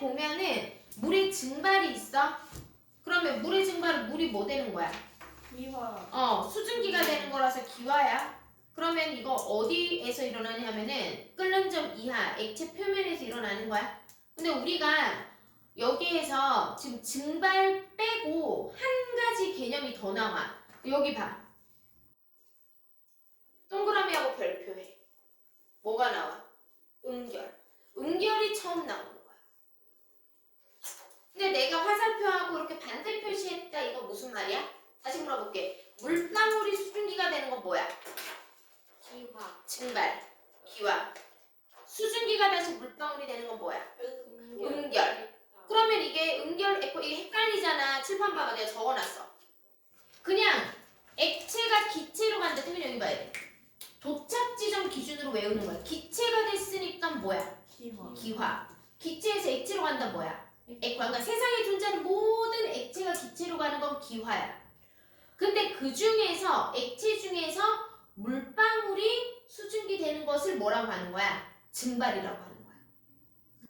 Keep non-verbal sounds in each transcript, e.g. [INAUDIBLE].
보면은 물의 증발이 있어. 그러면 물의 증발은 물이 뭐 되는 거야? 미화. 어, 수증기가 되는 거라서 기화야. 그러면 이거 어디에서 일어나냐면은 끓는 점 이하 액체 표면에서 일어나는 거야. 근데 우리가 여기에서 지금 증발 빼고 한 가지 개념이 더 나와. 여기 봐. 동그라미하고 별표해. 뭐가 나와? 응결. 응결이 처음 나오는 거야. 근데 내가 화살표하고 이렇게 반대 표시했다. 이거 무슨 말이야? 다시 물어볼게. 물방울이 수증기가 되는 건 뭐야? 기화. 증발, 기화. 수증기가 다시 물방울이 되는 건 뭐야? 응결. 그러면 이게 응결, 에코, 이게 헷갈리잖아. 칠판 봐봐. 내가 적어놨어. 그냥 액체가 기체로 간다. 태민이 여기 봐야 돼. 도착 지점 기준으로 외우는 거야. 기체가 됐으니까 뭐야? 기화. 기화. 기체에서 액체로 간다 뭐야? 액화. 그러니까 세상에 존재하는 모든 액체가 기체로 가는 건 기화야. 근데 그 중에서 액체 중에서 물방울이 수증기 되는 것을 뭐라고 하는 거야? 증발이라고 하는 거야.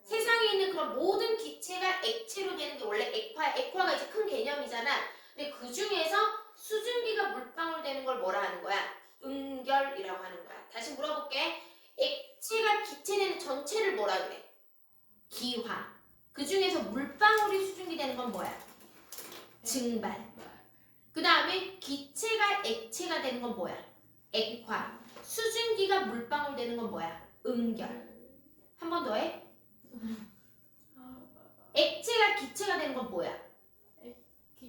세상에 있는 그런 모든 기체가 액체로 되는 게 원래 액화, 액화가 이제 큰 개념이잖아. 근데 그 중에서 수증기가 물방울 되는 걸 뭐라 하는 거야? 응결이라고 하는 거야. 다시 물어볼게. 액체가 기체 되는 전체를 뭐라 그래? 기화. 그 중에서 물방울이 수증기 되는 건 뭐야? 증발. 그 다음에 기체가 액체가 되는 건 뭐야? 액화. 수증기가 물방울 되는 건 뭐야? 응결. 한 번 더 해. 액체가 기체가 되는 건 뭐야?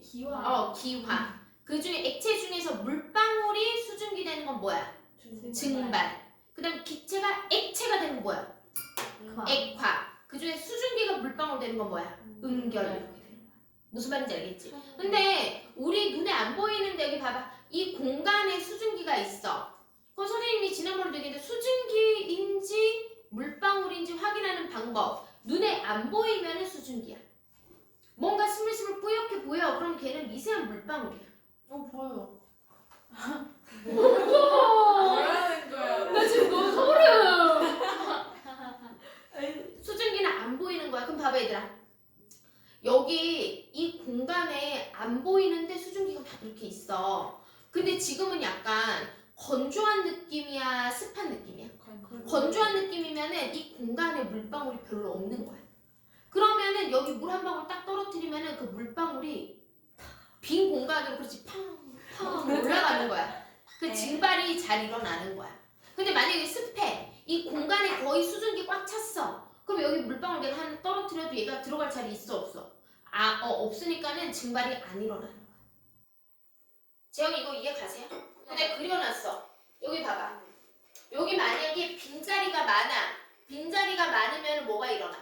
기화. 어, 기화. 그 중에 액체 중에서 물방울이 수증기 되는 건 뭐야? 증발. 그 다음 기체가 액체가 되는 건 뭐야? 그 중에 물방울 되는 건 뭐야? 응결 이렇게 되는 거야. 무슨 말인지 알겠지? 근데 우리 눈에 안 보이는데 여기 봐봐. 이 공간에 수증기가 있어. 그럼 선생님이 지난번에 얘기했는데 수증기인지 물방울인지 확인하는 방법. 눈에 안 보이면 수증기야. 뭔가 스물스물 뿌옇게 보여. 그럼 걔는 미세한 물방울이야. 어 보여. [LAUGHS] 뭐라는 거야? 나 지금 너무 소름. 수증기는 안 보이는 거야. 그럼 봐봐 얘들아. 여기 이 공간에 안 보이는데 수증기가 막 이렇게 있어. 근데 지금은 약간 건조한 느낌이야, 습한 느낌이야. 건조한 느낌이면은 이 공간에 물방울이 별로 없는 거야. 그러면은 여기 물 한 방울 딱 떨어뜨리면은 그 물방울이 빈 공간으로 그렇지 팡 팡 올라가는 거야. 그 네. 증발이 잘 일어나는 거야. 근데 만약에 습해 이 공간에 거의 수증기 꽉 찼어. 그럼 여기 물방울 내가 하나 떨어뜨려도 얘가 들어갈 자리 있어 없어? 아, 어, 없으니까는 증발이 안 일어나는 거야. 재영이 이거 이해 가세요? 근데 그려놨어. 여기 봐봐. 여기 만약에 빈자리가 많아. 빈자리가 많으면 뭐가 일어나?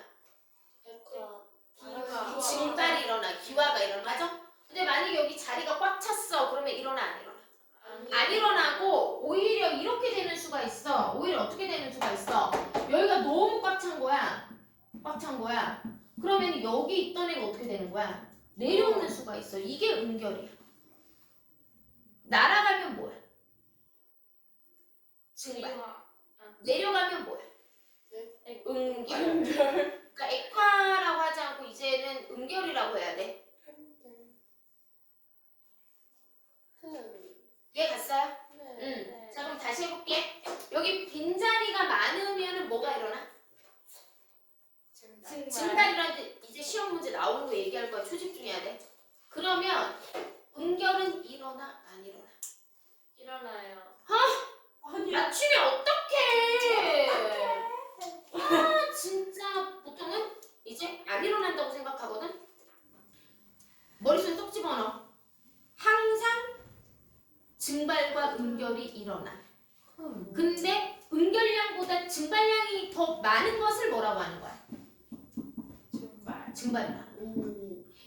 증발이 일어나. 기화가 일어나. 맞아? 근데 만약에 여기 자리가 꽉 찼어. 그러면 일어나 안 일어나? 안 일어나고 오히려 이렇게 되는 수가 있어. 오히려 어떻게 되는 수가 있어. 여기가 너무 꽉 찬 거야. 꽉 찬 거야. 그러면 여기 있던 애가 어떻게 되는 거야? 내려오는 수가 있어. 이게 응결이야. 날아가면 뭐야? 증발. 내려가면 뭐야? 응결. 그러니까 액화라고 하지 않고 이제는 응결이라고 해야 돼. 이해 갔어요? 응. 자 그럼 다시 해볼게. 여기 빈자리가 많으면 뭐가 일어나? 증발이라는데 이제 시험 문제 나오는 거 얘기할 거야. 초집중해야 돼. 그러면 응결은 일어나 안 일어나? 일어나요. 아니. 맞추면 어떡해? 아 진짜 보통은 이제 안 일어난다고 생각하거든. 머릿속에 쏙 집어넣어. 항상 증발과 응결이 일어나. 근데 응결량보다 증발량이 더 많은 것을 뭐라고 하는 거야? 증발. 증발이라.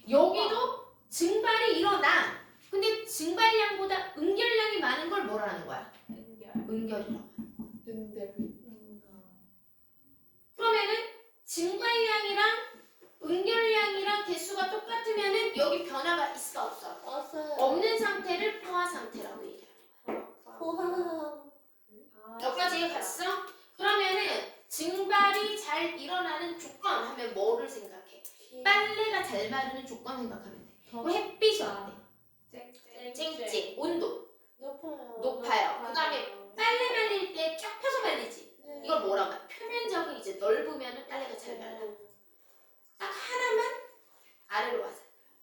여기도 증발이 일어나. 근데 증발량보다 응결량이 많은 걸 뭐라 하는 거야? 응결. 응결이라고. 근데 그러면은 증발량이랑 응결량이랑 개수가 똑같으면은 여기 변화가 있어 없어? 왔어요. 없는 상태를 포화 상태라고 얘기해. 포항. 여기까지 갔어? 그러면은 증발이 잘 일어나는 조건 하면 뭐를 생각해? 빨래가 잘 마르는 조건 생각하면 돼. 그리고 햇빛이 어때? 쨍쨍. 온도 높아요. 높아요. 그 다음에 빨래 말릴 때 쫙 펴서 말리지. 네. 이걸 뭐라고 해? 표면적이 이제 넓으면 빨래가 잘 말라. 딱 하나만 아래로 와서.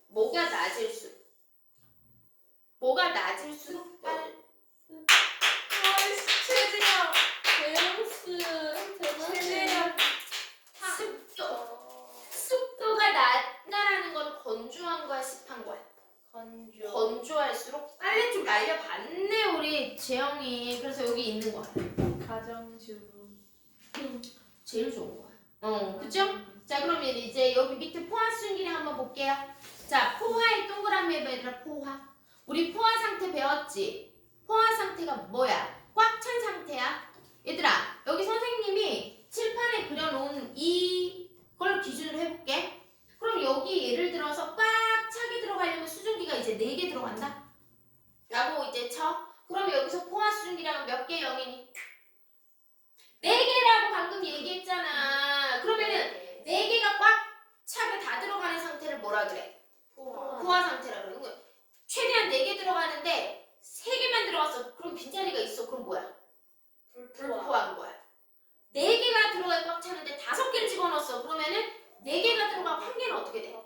뭐가 낮을수록 뭐가 낮을수록 빨 최진영. 베르스 최진영. 습도 습도가 낮다라는 건 건조한 거야 습한 거야? 건조. 건조할수록 빨래 좀 말려봤네 우리 재영이 그래서 여기 있는 거야 가정주부. 제일 좋은 거야 어 그죠? 자 그러면 이제 여기 밑에 포화 순기를 한번 볼게요. 자 포화의 동그라미 해봐 얘들아 포화. 우리 포화 상태 배웠지? 포화 상태가 뭐야? 꽉 찬 상태야. 얘들아 여기 선생님이 칠판에 그려놓은 이걸 기준으로 해볼게. 그럼 여기 예를 들어서 꽉 차게 들어가려면 수증기가 이제 4개 들어간다. 라고 이제 쳐. 그러면 여기서 포화 수증기량은 몇 개? 영이니? 4개라고 방금 얘기했잖아 그러면은 네 개가 꽉 차게 다 들어가는 상태를 뭐라 그래? 포화. 포화 상태라 그래. 그러니까 최대한 네 개 들어가는데 세 개만 들어갔어. 그럼 빈자리가 있어. 그럼 뭐야? 불포화한 거야. 네 개가 들어가 꽉 차는데 다섯 개를 집어넣었어. 그러면은 네 개가 들어가고 한 개는 어떻게 돼?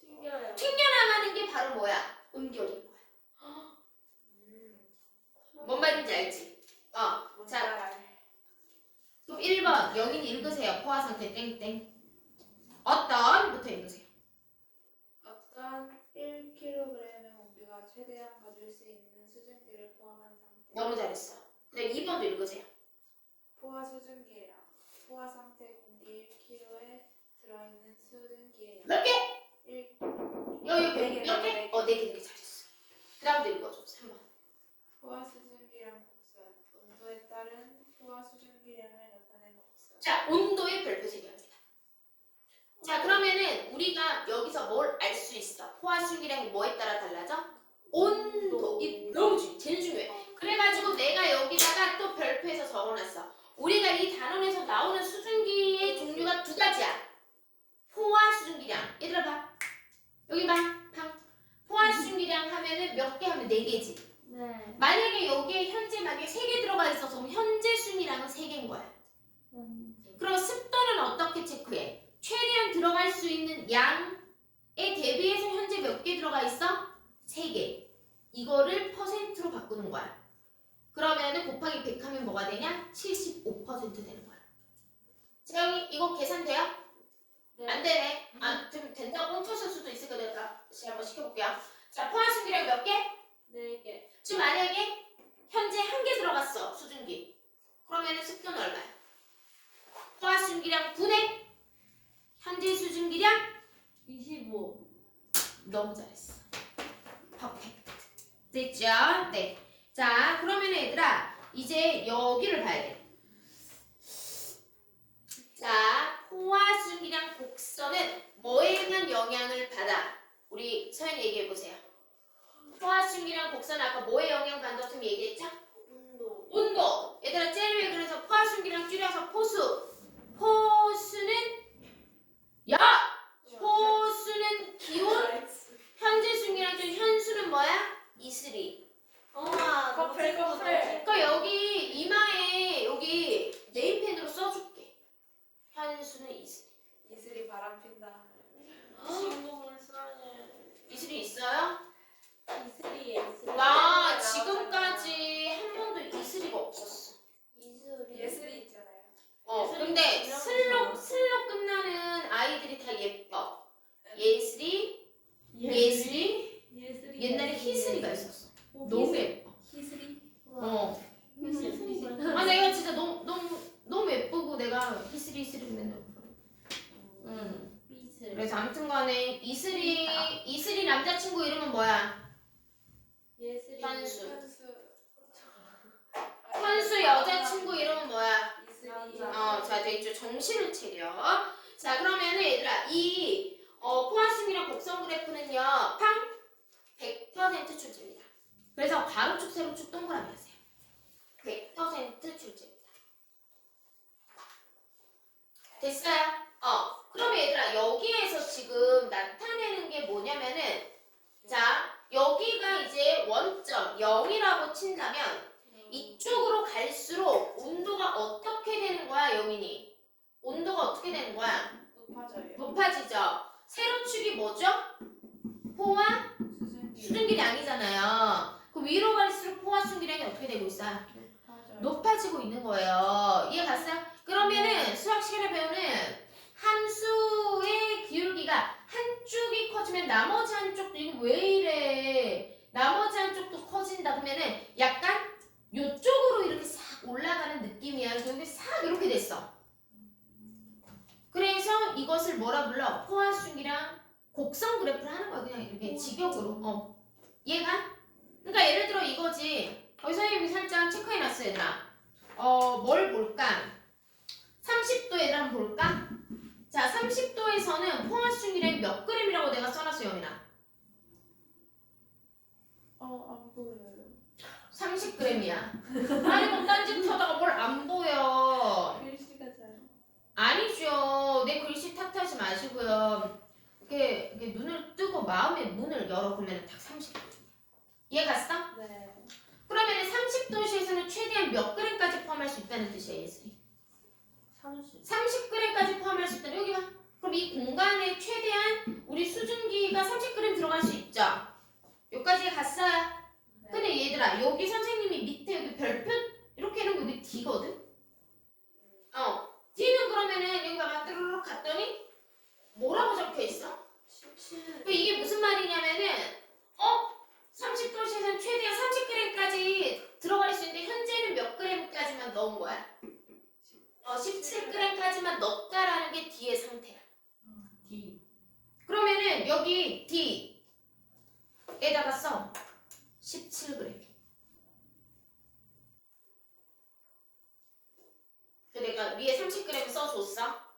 튕겨요. 튕겨나가는 게 바로 뭐야? 은결인 거야. 뭔 말인지 알지? 어. 자, 그럼 1번 영인 읽으세요. 포화 상태 땡땡. 어떤부터 읽으세요. 어떤 1kg의 공기가 최대한 가질 수 있는 수증기를 포함한 상태. 너무 잘했어. 그다음 2번도 읽으세요. 포화 수증기량. 포화 상태 공기 1kg에 들어있는 수증기의 양. 몇 개? 1 개? 개. 어, 네 개, 네개 잘했어. 그 다음도 읽어줘. 3번. 포화 수증기량 곡선. 온도에 따른 포화 수증기량을 나타낸 곡선. 자, 온도의 별표 세개합니다. 자, 그러면은 우리가 여기서 뭘 알 수 있어? 포화 수기량이 뭐에 따라 달라져? 온도. 이 너무 중, 제일 중요해. 그래가지고 내가 여기다가 또 별표해서 적어놨어. 우리가 이 단원에서 나오는 수증기의 종류가 두 가지야. 포화 수증기량. 얘들아 봐. 여기 봐. 수증기량 하면은 몇 개 하면 네 개지. 네. 만약에 여기에 현재 만약에 세 개 들어가 있어서 그럼 현재 순이랑은 세 개인 거야. 그럼 습도는 어떻게 체크해? 최대한 들어갈 수 있는 양에 대비해서 현재 몇 개 들어가 있어? 세 개. 이거를 퍼센트로 바꾸는 거야. 그러면은 곱하기 100 하면 뭐가 되냐? 75% 되는 거야. 재영이 이거 계산돼요? 네. 안 되네. 아, 좀 된다고 멈췄을 수도 있으니까 내가 다시 한번 시켜볼게요. 자, 포화 수기량 몇 개? 네 개. 지금 만약에 현재 한 개 들어갔어 수증기 그러면은 습도는 얼마야? 포화 수증기량 분의 현재 수증기량 25. 너무 잘했어 퍼펙트 됐죠? 네자 그러면 얘들아 이제 여기를 봐야 돼자 포화 수증기량 곡선은 뭐에만 영향을 받아? 우리 서연이 얘기해 보세요 포화 수증기량 곡선 아까 뭐에 영향 받았으면 얘기했죠? 온도. 온도. 얘들아 제일 왜 그래서 포화순기랑 줄여서 포수. 포수는 야. 포수는 기온. 현재 순기랑 줄 현수는 뭐야? 이슬이. 엄마. 커플 커플. 그러니까 여기 이마에 여기 네임펜으로 써줄게. 현수는 이슬이. 이슬이 바람 핀다. 친구분 사랑해. 이슬이 있어요? 이슬이 이슬이. 나 지금까지 한 번도 이슬이가 없었어. 이슬이. 예슬이 있잖아요. 어, 예슬이 근데 이런 슬로 거. 슬로 끝나는 아이들이 다 예뻐. 예슬이, 예슬이, 예슬이. 옛날에 희슬이가 있었어. 너무 예뻐. 희슬이. 어. 희슬이. 아 내가 진짜 너무 너무 너무 예쁘고 내가 희슬이 희슬이 맨날 부르. 응. 비슬. 그래서 아무튼간에 이슬이 이슬이 남자친구 이름은 뭐야? 예슬이. 현수. 현수. 현수 여자친구 이름은 뭐야? 이슬이. 어, 자, 됐죠. 정신을 차려. 자, 그러면은 얘들아, 이 어, 포화승이랑 곡선 그래프는요, 팡 100% 출제입니다. 그래서 가로축, 세로축, 동그라미 하세요. 100% 출제입니다. 됐어요? 어. 그럼 얘들아 여기에서 지금 나타내는 게 뭐냐면은 자 여기가 이제 원점 0이라고 친다면 이쪽으로 갈수록 온도가 어떻게 되는 거야 영인이? 온도가 어떻게 되는 거야? 높아져요. 높아지죠. 세로축이 뭐죠? 포화 수증기 수증기량이잖아요. 그 위로 갈수록 포화 수증기량이 어떻게 되고 있어요? 높아지고 있는 거예요. 이해 갔어요? 그러면은 수학 시간에 배우는 함수의 기울기가 한쪽이 커지면 나머지 한쪽도 이거 왜 이래? 나머지 한쪽도 커진다 그러면은 약간 요쪽으로 이렇게 싹 올라가는 느낌이야. 여기 싹 이렇게 됐어. 그래서 이것을 뭐라 불러? 포화수기랑 곡선 그래프를 하는 거야. 그냥 이렇게 직역으로. 어. 이해가? 그러니까 예를 들어 이거지. 어, 선생님이 살짝 체크해놨어 얘들아. 어, 뭘 볼까? 30도 얘들아 한번 볼까? 자, 30도에서는 포화수기량이 몇 그램이라고 내가 써놨어요, 영민아. 어안 보여요. 30g이야. 아니, 뭐 딴짓 하다가 뭘 안 보여. 글씨가 잘. 아니죠. 내 글씨 탓하지 마시고요. 이렇게, 이렇게 눈을 뜨고 마음의 문을 열어 보면 딱 30도. 이해 갔어? 네. 그러면 30도시에서는 최대한 몇 g까지 포함할 수 있다는 뜻이야, 예슬이. 30. 30g까지 포함할 수 있다는 이 공간에 최대한 우리 수증기가 30g 들어갈 수 있죠. 여기까지 갔어요. 근데 얘들아 여기 선생님이 밑에 여기 별표 이렇게 해놓은 거 여기 D거든? 어 D는 그러면은 여기 봐봐 뚜루룩 갔더니 뭐라고 적혀있어? 17. 이게 무슨 말이냐면은 어? 30도씨에서는 최대한 30g까지 들어갈 수 있는데 현재는 몇 g까지만 넣은 거야? 어 17g까지만 넣었다라는 게 D의 상태야. 그러면은 여기 D에다가 써 17g. 그 내가 위에 30g 써줬어.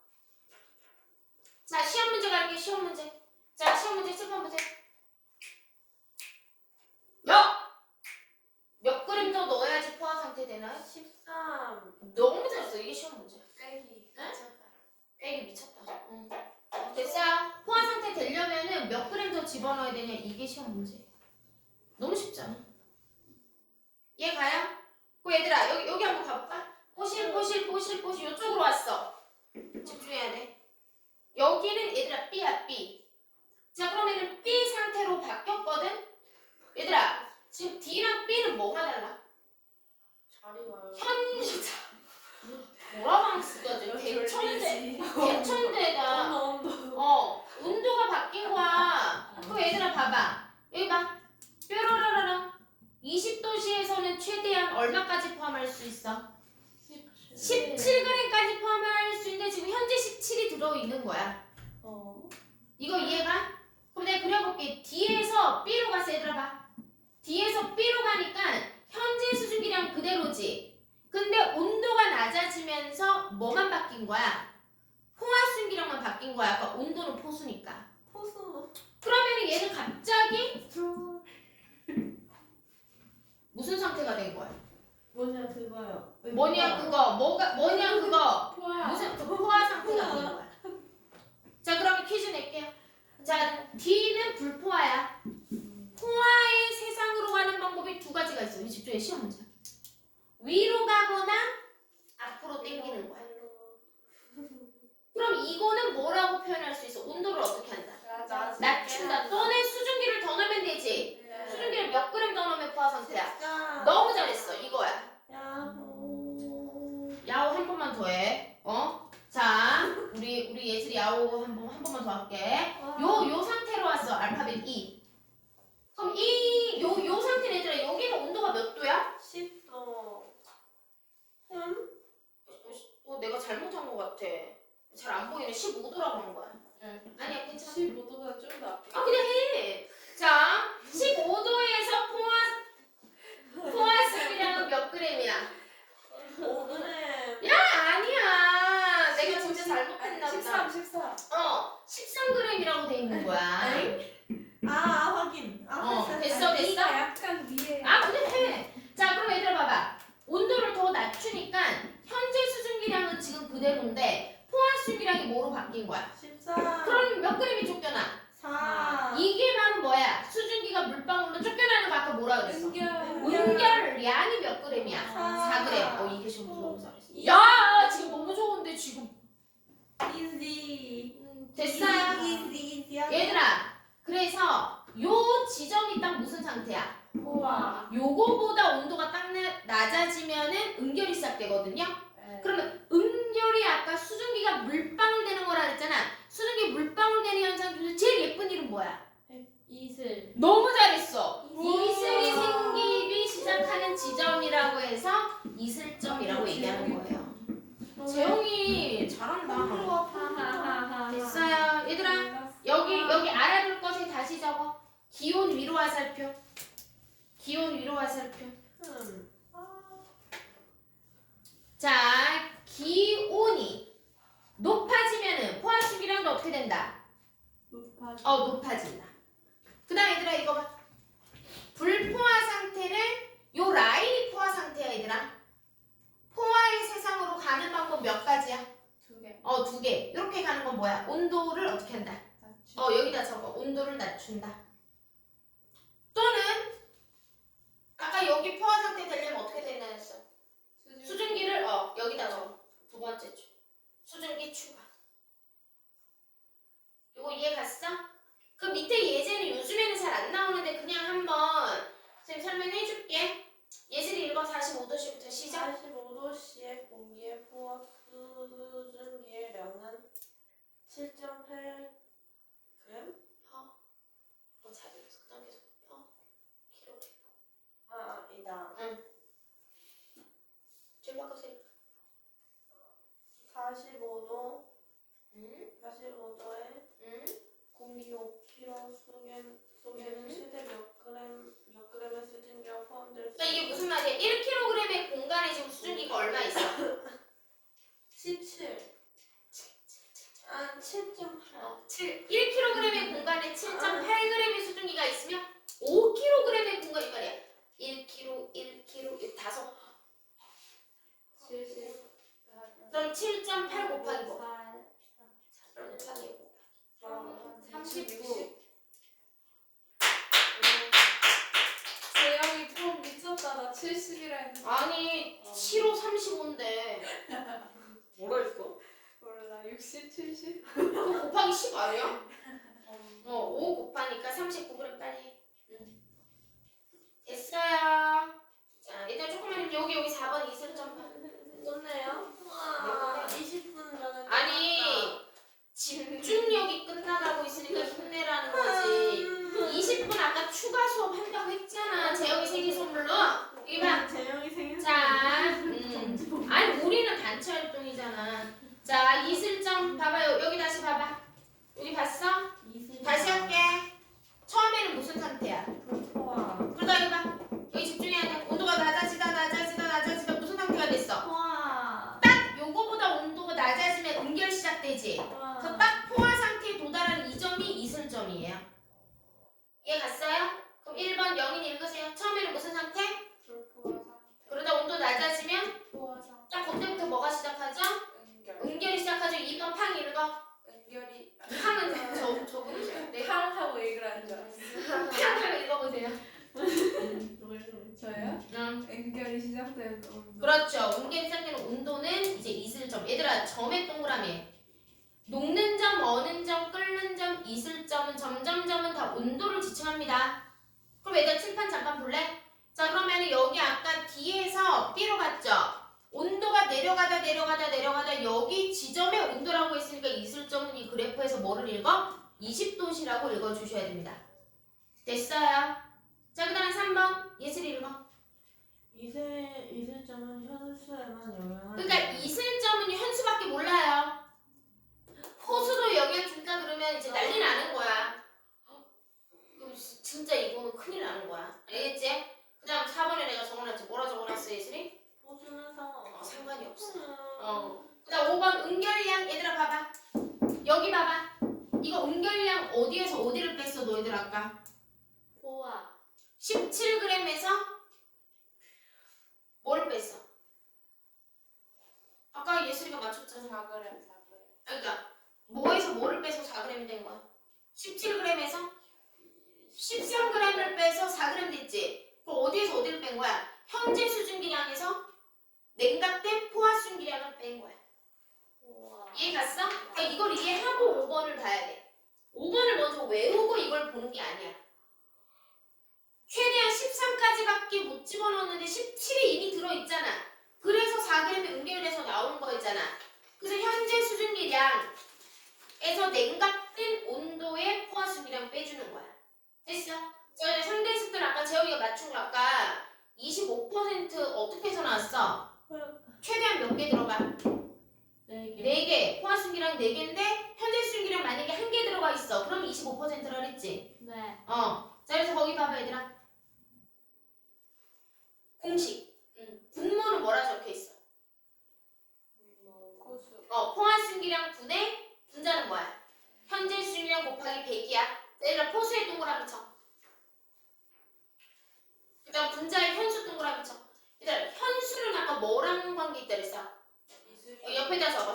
자 시험 문제 갈게 시험 문제. 자 시험 문제 7번 보세요. 야! 몇 그램 더 넣어야지 포화 상태 되나요? 13. 너무 잘했어 이게 시험 문제. 빼기. 네? 에이 미쳤다. 응. 됐어 되려면은 몇 그램 더 집어넣어야 되냐 이게 시험 문제. 너무 쉽잖아. 얘 가요? 그 얘들아 여기 여기 한번 가볼까? 뽀실 뽀실 뽀실 뽀실 이쪽으로 왔어. 집중해야 돼. 여기는 얘들아 B야 B. 자 그러면은 B 상태로 바뀌었거든. 얘들아 지금 D랑 B는 뭐가 달라? 자리가요. 현자. 뭐라고 쓰까 개천대 개천대가 온도가 바뀐 거야. 그 얘들아 봐봐. 여기 봐. 뾰로로로로 20도씨에서는 최대한 얼마까지 포함할 수 있어? 17g까지 포함할 수 있는데 지금 현재 17이 들어있는 거야. 어. 이거 이해가? 그럼 내가 그려볼게. D에서 B로 갔어 얘들아 봐. D에서 B로 가니까 현재 수증기량 그대로지. 근데 온도가 낮아지면서 뭐만 바뀐 거야? 포화 수증기량만 바뀐 거야. 아까 온도는 포수니까. 포수. 그러면 얘는 갑자기 [LAUGHS] 무슨 상태가 된 거야? 뭐냐 그거요. 뭐냐 그거 뭐가 뭐냐 그거 포화. 무슨 [LAUGHS] 그 포화 상태가 된 거야? 자 그러면 퀴즈 낼게요. 자 D는 불포화야. 포화의 세상으로 가는 방법이 두 가지가 있어. 우리 집중해 시험 문제. 위로 가거나 앞으로 당기는 거야. 그럼 이거는 뭐라고 표현할 수 있어? 온도를 어떻게 한다? 낮춘다. 또는 수증기를 더 넣으면 되지. 네. 수증기를 몇 그램 더 넣으면 포화 상태야. 야. 너무 잘했어. 이거야. 야호. 야호 한 번만 더 해. 어? 자, 우리 우리 예슬이 야호 한 번 한 번만 더 할게. 요 요 상태로 왔어. 알파벳 E. 그럼 이 요 요 상태 얘들아 여기는 온도가 몇 도야? 10도. 음? 어, 내가 잘못한 것 같아. 잘 안 보이네. 15도라고 한 거야. 응. 아니야, 괜찮아. 15도보다 좀 더 앞에. 아, 그냥 해. 자, 15도에서 포화 포화 수비량은 몇 그램이야? 5g. 야, 아니야. 내가 진짜 잘못했나 보다. 13, 14. 어, 13g이라고 돼 있는 거야. 아, 아 확인. 아, 어, 됐어, 됐어. B가 약간 위에. 아, 그래 해. 자, 그럼 얘들아 봐봐. 온도를 더 낮추니까 현재 수증기량은 지금 그대로인데 포화 수증기 뭐로 바뀐 거야? 14. 그럼 몇 그램이 쫓겨나? 4. 이게 바로 뭐야? 수증기가 물방울로 쫓겨나는 거 아까 뭐라 그랬어? 은결. 은결량이 몇 그램이야? 사. 4그램. 어 이게 지금 너무 잘했어. 야 지금 너무 좋은데 지금 easy. 됐어요? easy, easy. 얘들아 그래서 요 지점이 딱 무슨 상태야? 우와. 요거보다 온도가 딱 나- 낮아지면은 은결이 시작되거든요. 네. 그러면 은결이 아까 수증기가 물방울 되는 거라 그랬잖아. 수증기 물방울 되는 현상 중에서 제일 예쁜 이름 뭐야? 이슬. 너무 잘했어. 이슬이 생기기 시작하는 지점이라고 해서 이슬점이라고 얘기하는 거예요. 재영이 잘한다. 하하하하. 됐어요. 얘들아 여기 여기 알아둘 것에 다시 적어. 기온 위로 화살표. 기온 위로 화살표. 음. 음. 그러니까 이게 무슨 말이야? 1kg의 공간에 지금 수증기가 얼마 있어? [LAUGHS] 17. 어, 아, 7.8. 1kg의 공간에 7.8g의 수증기가 있으면 5kg의 공간이 말이야. 1kg, 1kg, 이 다섯. 70. 그럼 7.8 곱하기 뭐? 4, 4, 4, 4, 4, 4, 4, 4, 4, 4, 4, 4, 나 70이라 했는데. 아니 7호 35인데 뭐라 했어? 몰라. 60, 70? 그거 곱하기 10 아니야? 어, 5 곱하니까 39g 빨리 해. 응. 됐어요. 자, 일단 조금만 여기 여기 4번 이슬 점 끝내요? 와, 20분 전에. 아니 집중력이 끝나가고 있으니까 힘내라는 거지. 20분 아까 추가 수업 한다고 했잖아. 재영이 생일 선물로. 이봐. 재영이 생일 자, 음. 아니 우리는 단체 활동이잖아. 자, 이슬점 봐봐요. 여기 다시 봐봐. 여기 봤어? 다시 할게. 처음에는 무슨 상태야? 이해 갔어요? 그럼 1번 영인 읽으세요. 처음에는 무슨 상태? 그러다 온도 낮아지면. 딱 그때부터 뭐가 시작하죠? 은결. 응결이 시작하죠. 2번 팡 읽어. 은결이. 팡은 [LAUGHS] 저, 저분이세요. 네. 팡하고 얘기를 하는 줄 알았어. 팡 읽어보세요. 저요? 응. 은결이 시작되는 온도. 그렇죠. 응결이 시작되는 온도는 이제 이슬점. 얘들아 점의 동그라미. 녹는 점, 어는 점, 끓는 점, 이슬점은 점점점은 다 온도를 지칭합니다. 그럼 얘들아 칠판 잠깐 볼래? 자 그러면 여기 아까 D에서 B로 갔죠? 온도가 내려가다 내려가다 내려가다 여기 지점의 온도라고 했으니까 이슬점은 이 그래프에서 뭐를 읽어? 20도시라고 읽어주셔야 됩니다. 됐어요? 자 그 다음 3번 예슬이 읽어. 이세 이슬점은 현수에만 영향을. 그러니까 집어넣었는데 17이 이미 들어있잖아. 그래서 4g이 응결돼서 나온 거였잖아. 그래서 현재 수증기량에서 냉각된 온도의 포화수비량 빼주는 거야. 됐어? 저희 상대수들 아까 재혁이가 맞춘 거 아까 25% 어떻게 해서 나왔어? 최대한 몇 개 들어가? 4개. 4개. 포화수기랑 4개인데 현재 수기랑 만약에 1개 들어가 있어. 그럼 25%라 그랬지? 네. 어. 자, 그래서 거기 봐봐 얘들아. 공식. 음. 분모는 뭐라 적혀 있어? 고수. 어, 포화 순기량 분의 분자는 뭐야? 현재 수율량 곱하기 100이야. 얘들아 포수의 동그라미 쳐. 그다음 분자의 현수 동그라미 쳐. 얘들아 현수는 아까 뭐랑 관계 있다 그랬어? 어, 옆에다 적어.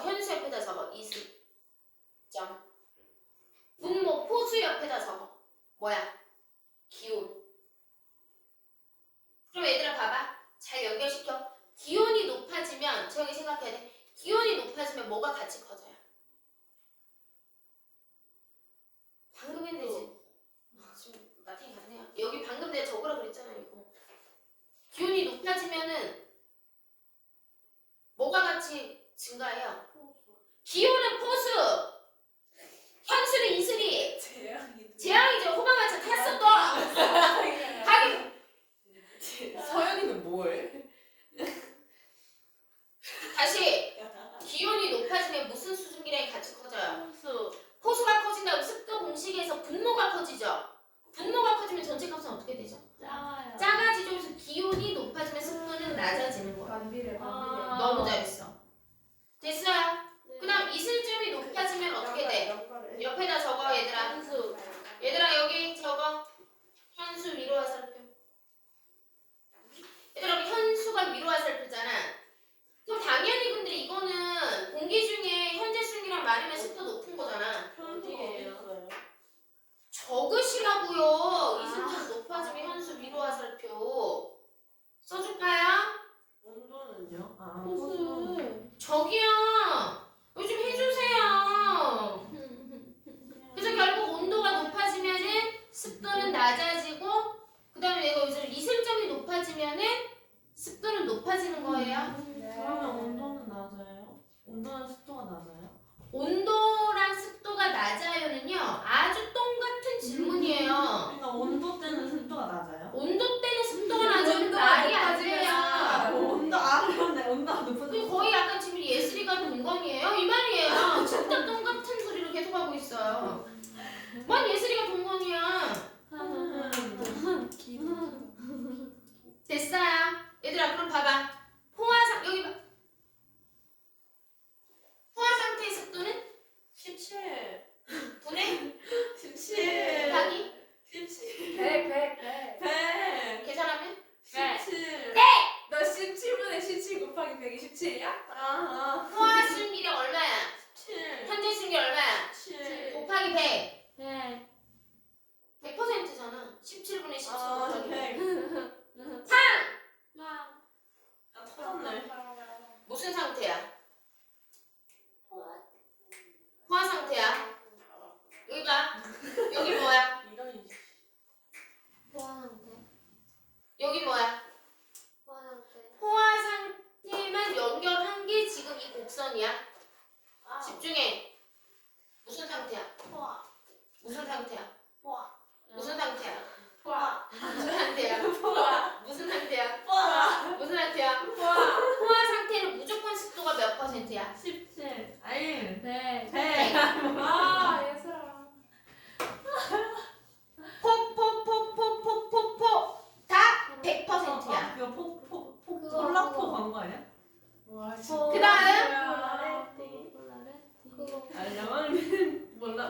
준비를 받고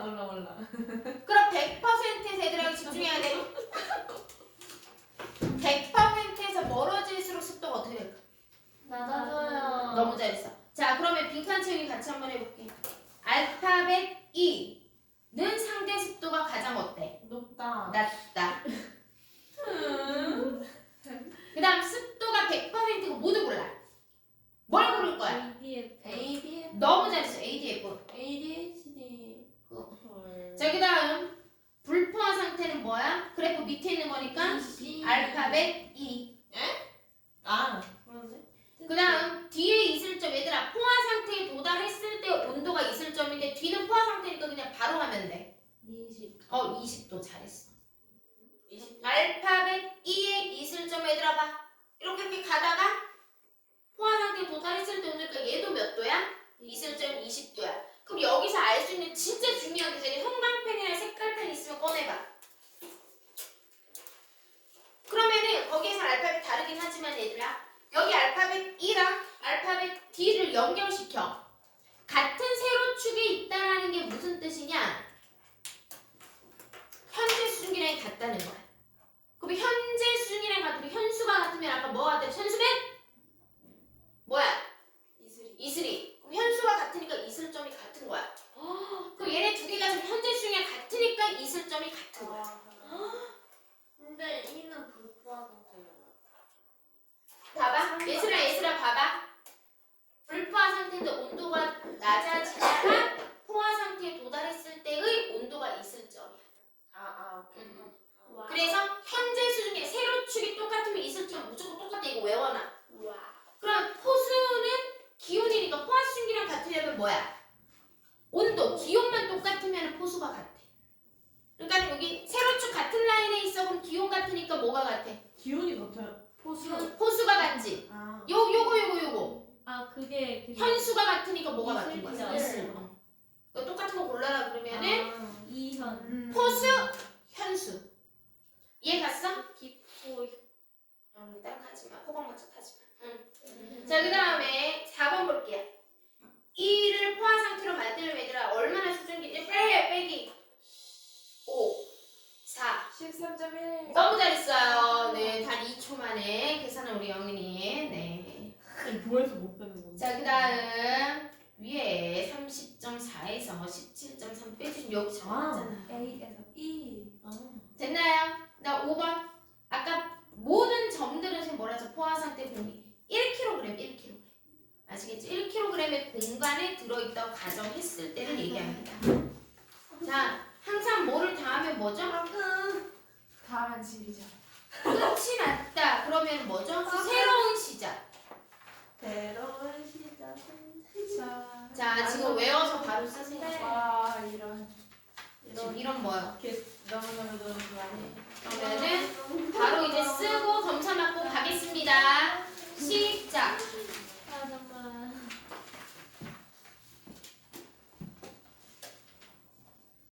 了，问了问了。 이렇게 이렇게 가다가 상태 도달했을 때 오니까 얘도 몇 도야? 이슬점 20도야. 그럼 여기서 알 수 있는 진짜 중요한 게 저기 형광펜이나 색깔펜 있으면 꺼내봐. 그러면은 거기에서 알파벳 다르긴 하지만 얘들아 여기 알파벳 E랑 알파벳 D를 연결시켜. 같은 세로축에 있다라는 게 무슨 뜻이냐? 현재 수준이랑 같다는 거야. 그럼 현재 수준이랑 같으면 현수가 같으면 아까 뭐가 같아? 현수는 뭐야? 이슬이. 이슬이. 그럼 현수가 같으니까 이슬점이 같은 거야. 그럼 얘네 두 개가 지금 현재 수준이랑 같으니까 이슬점이 같은 거야. 아. 근데 이는 불포화 상태잖아. 봐봐. 예슬아 예슬아 봐봐. 불포화 상태인데 온도가 낮아지다가 포화 상태에 도달했을 때의 온도가 이슬점이야. 아, 아, 오케이. 음. 와. 그래서 현재 수준이 세로축이 똑같으면 이슬점 무조건 똑같아 이거 외워놔. 와. 그럼 포수는 기온이니까 포화 수준이랑 같으려면 뭐야? 온도, 기온만 똑같으면 포수가 같아. 그러니까 여기 세로축 같은 라인에 있어 그럼 기온 같으니까 뭐가 같아? 기온이 같아요. 포수. 포수가 같지. 아. 요 요거 요거 요거. 아 그게 그게. 현수가 같으니까 뭐가 같은 거야? 이슬이죠. 이슬. 어. 그러니까 똑같은 거 골라라 그러면은 아, 이현. 음. 포수, 현수. 이해 갔어? 기포. 응, 딱 하지 마. 호박마차 타지 마. 응. 자, 그 다음에 4번 볼게요. 2를 포화 상태로 만들면 얘들아 얼마나 수증기? 빼, 빼기. 5, 4. 13.1. 너무 잘했어요. 네, 단 2초 만에 계산한 우리 영인이. 네. 뭐해서 못 빼는 건데? 자, 그 다음 위에 30.4에서 17.3 빼주시면 여기 정하잖아. A에서 E. 됐나요? 나 5번. 아까 모든 점들은 지금 뭐라 죠 포화 상태 공기 1kg, 1kg. 아시겠죠? 1kg의 공간에 들어있다고 가정했을 때를 얘기합니다. 자, 항상 뭐를 다하면 뭐죠? 다음엔 집이죠. 끝이 났다. 그러면 뭐죠? 새로운 시작. 새로운 시작. 자, 지금 외워서 바로 쓰세요. 네. 와 이런 지금 이런 이런 뭐요? 게- 너무너무 너무 좋아해. 그러면은 바로 이제 쓰고 검사 맞고 가겠습니다. 시작. 아, 너무